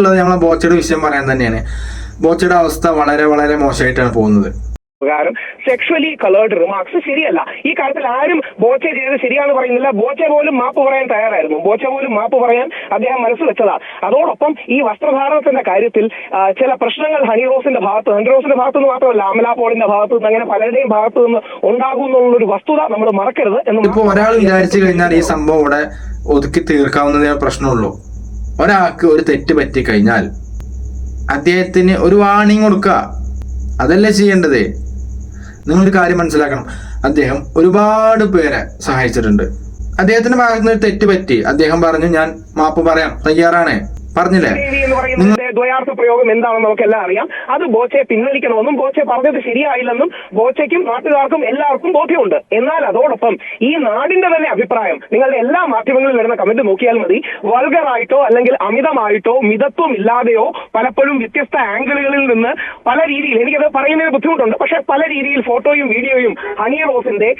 ഉള്ളത് നമ്മളെ ബോച്ചയുടെ വിഷയം പറയാൻ തന്നെയാണ്. ബോച്ചയുടെ അവസ്ഥ വളരെ വളരെ മോശമായിട്ടാണ് പോകുന്നത്. കാരണം സെക്ഷുവലി കളേർഡ് റിമാർക്സ് ശരിയല്ല. ഈ കാര്യത്തിൽ ആരും ബോച്ച ചെയ്തത് ശരിയാണെന്ന് പറയുന്നില്ല. ബോച്ച പോലും മാപ്പ് പറയാൻ തയ്യാറായിരുന്നു. ബോച്ച പോലും മാപ്പ് പറയാൻ അദ്ദേഹം മനസ്സ് വെച്ചതാ. അതോടൊപ്പം ഈ വസ്ത്രധാരണത്തിന്റെ കാര്യത്തിൽ ചില പ്രശ്നങ്ങൾ ഹണി റോസിന്റെ ഭാഗത്ത് ഹണി റോസിന്റെ ഭാഗത്ത് നിന്ന് മാത്രമല്ല അമല പോളിന്റെ ഭാഗത്ത് നിന്ന് അങ്ങനെ പലരുടെയും ഭാഗത്ത് നിന്ന് ഉണ്ടാകും എന്നുള്ളൊരു വസ്തുത നമ്മൾ മറക്കരുത് എന്ന് ഒരാൾ വിചാരിച്ചു കഴിഞ്ഞാൽ ഈ സംഭവം ഇവിടെ ഒതുക്കി തീർക്കാവുന്നതേ പ്രശ്നമുള്ളൂ. ഒരാൾക്ക് ഒരു തെറ്റ് പറ്റിക്കഴിഞ്ഞാൽ അദ്ദേഹത്തിന് ഒരു വാണിംഗ് കൊടുക്കുക. അതല്ലേ ചെയ്യേണ്ടത്? നിങ്ങളൊരു കാര്യം മനസ്സിലാക്കണം. അദ്ദേഹം ഒരുപാട് പേരെ സഹായിച്ചിട്ടുണ്ട്. അദ്ദേഹത്തിന്റെ ഭാഗത്ത് നിന്ന് തെറ്റ് പറ്റി. അദ്ദേഹം പറഞ്ഞു ഞാൻ മാപ്പ് പറയാം. തയ്യാറാണ്. പറഞ്ഞില്ലേ? ദ്വയാർത്ഥ പ്രയോഗം എന്താണെന്ന് നമുക്കെല്ലാം അറിയാം. അത് ബോച്ചയെ പിൻവലിക്കണമെന്നും ബോച്ചെ പറഞ്ഞത് ശരിയായില്ലെന്നും ബോച്ചയ്ക്കും നാട്ടുകാർക്കും എല്ലാവർക്കും ബോധ്യമുണ്ട്. എന്നാൽ അതോടൊപ്പം ഈ നാടിന്റെ തന്നെ അഭിപ്രായം നിങ്ങളുടെ എല്ലാ മാധ്യമങ്ങളിൽ വരുന്ന കമന്റ് നോക്കിയാൽ മതി. വൾഗറായിട്ടോ അല്ലെങ്കിൽ അമിതമായിട്ടോ മിതത്വം ഇല്ലാതെയോ പലപ്പോഴും വ്യത്യസ്ത ആംഗിളുകളിൽ നിന്ന് പല രീതിയിൽ എനിക്കത് പറയുന്നതിന് ബുദ്ധിമുട്ടുണ്ട്. പക്ഷെ പല രീതിയിൽ ഫോട്ടോയും വീഡിയോയും ഹണി റോസിന്റെ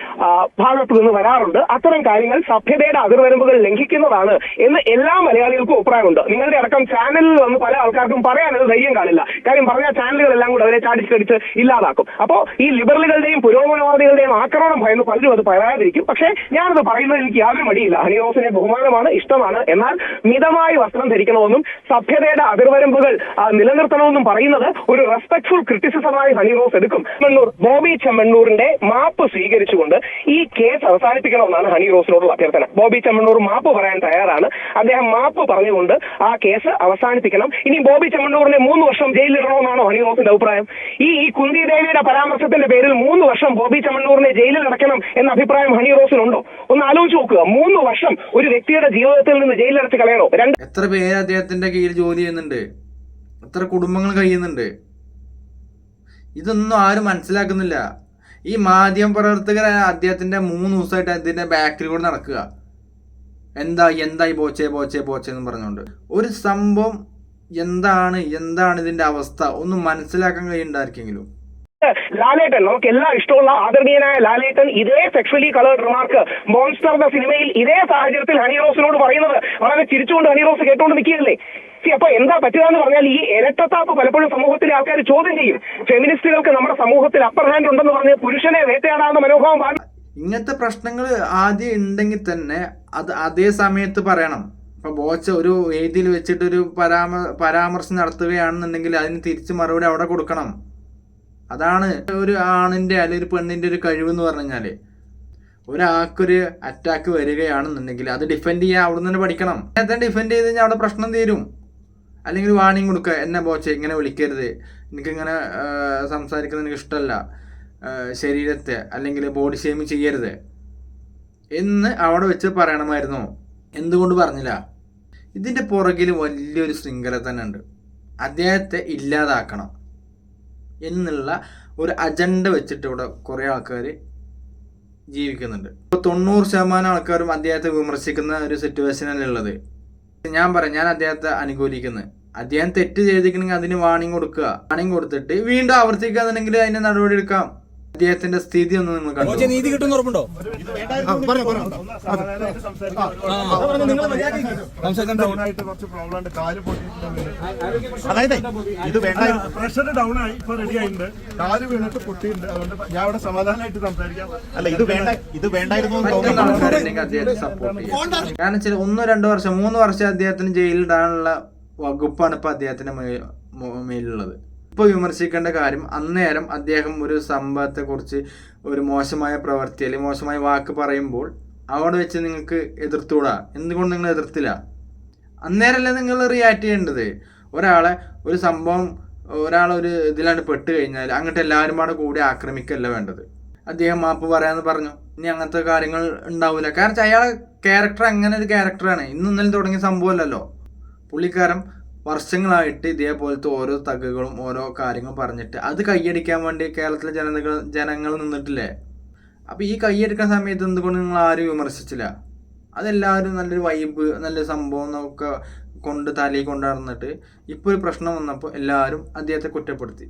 ഭാഗത്തു നിന്ന് വരാറുണ്ട്. അത്തരം കാര്യങ്ങൾ സഭ്യതയുടെ അതിർവരമ്പുകൾ ലംഘിക്കുന്നതാണ് എന്ന് എല്ലാ മലയാളികൾക്കും അഭിപ്രായമുണ്ട്. നിങ്ങളുടെ അടക്കം ചാനലിൽ വന്ന് പല ആൾക്കാർക്കും പറയാനത് ധൈര്യം കാണില്ല. കാര്യം പറഞ്ഞ ചാനലുകളെല്ലാം കൂടെ അവരെ ചാടിച്ചടിച്ച് ഇല്ലാതാക്കും. അപ്പോ ഈ ലിബറലുകളുടെയും പുരോഗമനവാദികളുടെയും ആക്രമണം ഭയന്ന് പലരും അത് പറയാതിരിക്കും. പക്ഷേ ഞാനത് പറയുന്നത് എനിക്ക് യാതൊരു മടിയില്ല. ഹനിയോസിനെ ബഹുമാനമാണ് ഇഷ്ടമാണ്. എന്നാൽ മിതമായി വസ്ത്രം ധരിക്കണമെന്നും സഭ്യതയുടെ അതിർവരമ്പുകൾ നിലനിർത്തണമെന്നും പറയുന്നത് ഒരു റെസ്പെക്ട്ഫുൾ ക്രിറ്റിസിസമായി ഹണി റോസ് എടുക്കും. ചെമ്മണ്ണൂർ ബോബി ചെമ്മണ്ണൂരിന്റെ മാപ്പ് സ്വീകരിച്ചുകൊണ്ട് ഈ കേസ് അവസാനിപ്പിക്കണമെന്നാണ് ഹണി റോസിനോടുള്ള അഭ്യർത്ഥന. ബോബി ചെമ്മണ്ണൂർ മാപ്പ് പറയാൻ തയ്യാറാണ്. അദ്ദേഹം മാപ്പ് പറഞ്ഞുകൊണ്ട് ആ കേസ് അവസാനിപ്പിക്കണം. ഇനി ബോബി ചെമ്മണ്ണൂറിനെ മൂന്ന് വർഷം ജയിലിലിടണമെന്നാണോ ഹണി റോസിന്റെ അഭിപ്രായം? ഈ ഈ കുന്തി ദേവിയുടെ പരാമർശത്തിന്റെ പേരിൽ മൂന്ന് വർഷം ബോബി ചെമ്മണ്ണൂറിനെ ജയിലിൽ അടയ്ക്കണം എന്ന അഭിപ്രായം ഹണി റോസിനുണ്ടോ ഒന്ന് ആലോചിച്ച് നോക്കുക. മൂന്ന് വർഷം ഒരു വ്യക്തിയുടെ ജീവിതത്തിൽ നിന്ന് ജയിലിലടച്ച് കളയണോ? രണ്ട് എത്ര പേര് അദ്ദേഹത്തിന്റെ കീഴിൽ ജോലി ചെയ്യുന്നുണ്ട്? എത്ര കുടുംബങ്ങൾ കഴിയുന്നുണ്ട്? ഇതൊന്നും ആരും മനസ്സിലാക്കുന്നില്ല. ഈ മാധ്യമ പ്രവർത്തകർ അദ്ദേഹത്തിന്റെ മൂന്ന് ദിവസമായിട്ട് അതിന്റെ ബാക്കിൽ കൂടെ നടക്കുക. എന്താ എന്തായി പോച്ചേ പോച്ചേ പോച്ചേ എന്ന് പറഞ്ഞുകൊണ്ട്. ഒരു സംഭവം എന്താണ് എന്താണ് ഇതിന്റെ അവസ്ഥ? ഒന്ന് മനസ്സിലാക്കാൻ കഴിയുണ്ടായിരിക്കെങ്കിലും ലാലേട്ടൻ നമുക്ക് എല്ലാം ഇഷ്ടമുള്ള ആദരണീയനായ ലാലേട്ടൻ ഇതേ സെക്ഷലി കളേർഡ് റിമാർക്ക് മോൺസ്റ്റർ എന്ന സിനിമയിൽ ഇതേ സാഹചര്യത്തിൽ ഹണി റോസിനോട് പറയുന്നത് വളരെ ചിരിച്ചുകൊണ്ട് ഹണി റോസ് കേട്ടുകൊണ്ട് നിൽക്കുകയല്ലേ? അപ്പൊ എന്താ പറ്റുക എന്ന് പറഞ്ഞാൽ ഈ ഇരട്ടത്താപ്പ് പലപ്പോഴും സമൂഹത്തിലെ ആൾക്കാർ ചോദ്യം ചെയ്യും. ഫെമിനിസ്റ്റുകൾക്ക് നമ്മുടെ സമൂഹത്തിൽ അപ്പർ ഹാൻഡ് ഉണ്ടെന്ന് പറഞ്ഞ് പുരുഷനെ വേട്ടയാടാവുന്ന മനോഭാവം. ഇങ്ങനത്തെ പ്രശ്നങ്ങൾ ആദ്യം ഉണ്ടെങ്കിൽ തന്നെ അത് അതേ സമയത്ത് പറയണം. ഇപ്പൊ ബോച്ച ഒരു വേദിയിൽ വെച്ചിട്ട് ഒരു പരാമ പരാമർശം നടത്തുകയാണെന്നുണ്ടെങ്കിൽ അതിന് തിരിച്ചു മറുപടി അവിടെ കൊടുക്കണം. അതാണ് ഒരു ആണിന്റെ അല്ലെങ്കിൽ ഒരു പെണ്ണിന്റെ ഒരു കഴിവ് എന്ന് പറഞ്ഞു കഴിഞ്ഞാൽ ഒരാൾക്കൊരു അറ്റാക്ക് വരികയാണെന്നുണ്ടെങ്കിൽ അത് ഡിഫെൻഡ് ചെയ്യാൻ അവിടെ നിന്ന് പഠിക്കണം. നേരത്തെ ഡിഫെൻഡ് ചെയ്ത് കഴിഞ്ഞാൽ അവിടെ പ്രശ്നം തീരും. അല്ലെങ്കിൽ വാണിംഗ് കൊടുക്കുക എന്നെ ബോച്ച ഇങ്ങനെ വിളിക്കരുത്. എനിക്കിങ്ങനെ സംസാരിക്കുന്നത് എനിക്ക് ഇഷ്ടമല്ല. ശരീരത്തെ അല്ലെങ്കിൽ ബോഡി ഷെയിം ചെയ്യരുത്. എന്ന് അവിടെ വെച്ച് പറയണമായിരുന്നു. എന്തുകൊണ്ട് പറഞ്ഞില്ല? ഇതിന്റെ പുറകിൽ വലിയൊരു ശൃംഖല തന്നെ ഉണ്ട്. അദ്ദേഹത്തെ ഇല്ലാതാക്കണം എന്നുള്ള ഒരു അജണ്ട വെച്ചിട്ട് ഇവിടെ കുറേ ആൾക്കാർ ജീവിക്കുന്നുണ്ട്. ഇപ്പോൾ തൊണ്ണൂറ് ശതമാനം ആൾക്കാരും അദ്ദേഹത്തെ വിമർശിക്കുന്ന ഒരു സിറ്റുവേഷനിലുള്ളത് ഞാൻ പറയാം ഞാൻ അദ്ദേഹത്തെ അനുകൂലിക്കുന്നത് അദ്ദേഹം തെറ്റ് ചെയ്തിരിക്കണമെങ്കിൽ അതിന് വാണിംഗ് കൊടുക്കുക. വാണിംഗ് കൊടുത്തിട്ട് വീണ്ടും ആവർത്തിക്കാന്നുണ്ടെങ്കിൽ അതിന് നടപടി എടുക്കാം. അദ്ദേഹത്തിന്റെ സ്ഥിതി ഒന്ന് നിങ്ങൾ കണ്ടു നീതി കിട്ടുന്ന ഉറപ്പുണ്ടോ അതായത് ഇത് വേണ്ട പ്രഷർ ഡൗൺ ആയി ഇപ്പൊ റെഡി ആയിട്ടുണ്ട് കാൽ വീണിട്ട് പൊട്ടിയിട്ടുണ്ട് അതുകൊണ്ട് ഞാൻ ഇവിടെ സമാധാനമായിട്ട് സംസാരിക്കാം അല്ല ഇത് വേണ്ട ഇത് വേണ്ടായിരുന്നു കാരണം ചില ഒന്നോ രണ്ടോ വർഷം മൂന്ന് വർഷം അദ്ദേഹത്തിന് ജയിലിടാനുള്ള വകുപ്പാണ് ഇപ്പൊ അദ്ദേഹത്തിന്റെ മേലുള്ളത് ഇപ്പൊ വിമർശിക്കേണ്ട കാര്യം അന്നേരം അദ്ദേഹം ഒരു സംഭവത്തെ കുറിച്ച് ഒരു മോശമായ പ്രവൃത്തി അല്ലെങ്കിൽ മോശമായ വാക്ക് പറയുമ്പോൾ അവിടെ വെച്ച് നിങ്ങൾക്ക് എതിർത്തുകൂടാ? എന്തുകൊണ്ട് നിങ്ങൾ എതിർത്തില്ല? അന്നേരമല്ലേ നിങ്ങൾ റിയാക്ട് ചെയ്യേണ്ടത്? ഒരാളെ ഒരു സംഭവം ഒരാളൊരു ഒരു ഇതിലാണ് പെട്ട് കഴിഞ്ഞാൽ അങ്ങോട്ട് എല്ലാവരും പാടെ കൂടി ആക്രമിക്കല്ല വേണ്ടത്? അദ്ദേഹം മാപ്പ് പറയാമെന്ന് പറഞ്ഞു. ഇനി അങ്ങനത്തെ കാര്യങ്ങൾ ഉണ്ടാവില്ല കാരണം അയാളെ ക്യാരക്ടർ അങ്ങനെ ഒരു ക്യാരക്ടറാണ് ഇന്ന് ഇന്നലെ തുടങ്ങിയ സംഭവമല്ലല്ലോ. പുള്ളിക്കാരൻ വർഷങ്ങളായിട്ട് ഇതേപോലത്തെ ഓരോ തകകളും ഓരോ കാര്യങ്ങളും പറഞ്ഞിട്ട്. അത് കൈയടിക്കാൻ വേണ്ടി കേരളത്തിലെ ജനതകൾ ജനങ്ങൾ നിന്നിട്ടില്ലേ? അപ്പോൾ ഈ കൈയെടുക്കുന്ന സമയത്ത് എന്തുകൊണ്ട് നിങ്ങൾ ആരും വിമർശിച്ചില്ല? അതെല്ലാവരും നല്ലൊരു വൈബ് നല്ലൊരു സംഭവം എന്നൊക്കെ കൊണ്ട് തലയിൽ കൊണ്ടു നടന്നിട്ട് ഇപ്പോൾ ഒരു പ്രശ്നം വന്നപ്പോൾ എല്ലാവരും അദ്ദേഹത്തെ കുറ്റപ്പെടുത്തി.